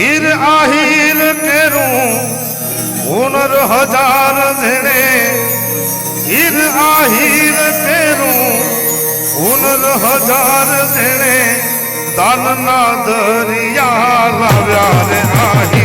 હીર આહીર કેરું પુનર હજાર જણે. હીર આહીર કેરું પુનર હજાર જણે. દાનના દરિયા લાવ્યા રે આહીર.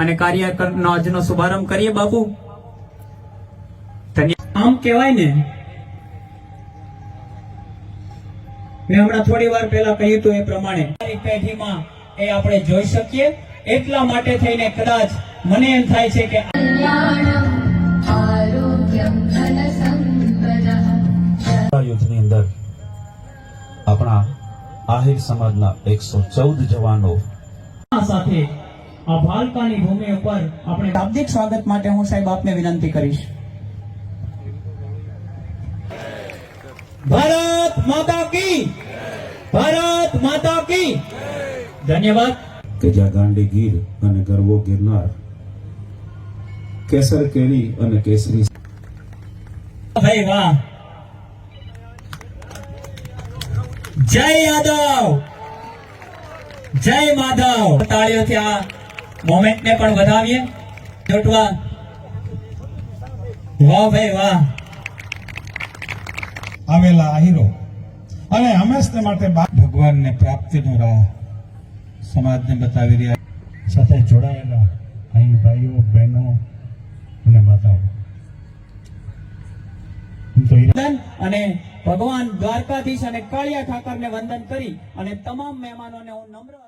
અને કાર્યક્રમનો આજનો શુભારંભ કરીએ બાપુ. આમ કહેવાય ને મેં હમણાં થોડી વાર પહેલા કહ્યું હતું એ પ્રમાણે પેઢીમાં એ આપણે જોઈ શકીએ. એટલા માટે થઈને કદાચ મને એમ થાય છે કે આપણા આહિર સમાજના એકસો ચૌદ જવાનો. સાથે આ ભાલકાની ભૂમિ ઉપર આપણે શાબ્દિક સ્વાગત માટે હું સાહેબ આપને વિનંતી કરીશ. ભારત માતા કી! ભારત માતા કી! ધન્યવાદ. કે જ્યાં ગાંડી ગીર અને ગરવો ગિરનાર કેસર કેરી અને કેસરી. ભાઈ વાહ. જય યાદવ! જય માધવ! તાળીઓથી આ મોમેન્ટને પણ વધાવીએ. જોટવા. વાહ ભાઈ વાહ. આવેલા આહીરો અને હંમેશને માટે ભગવાનને પ્રાપ્તિનો રાહ સમાજને બતાવી રહ્યા સાથે જોડાયેલા અહીં ભાઈઓ બહેનો અને માતાઓ. અને ભગવાન દ્વારકાધીશ અને કાળિયા ઠાકરને વંદન કરી અને તમામ મહેમાનોને હું નમ્ર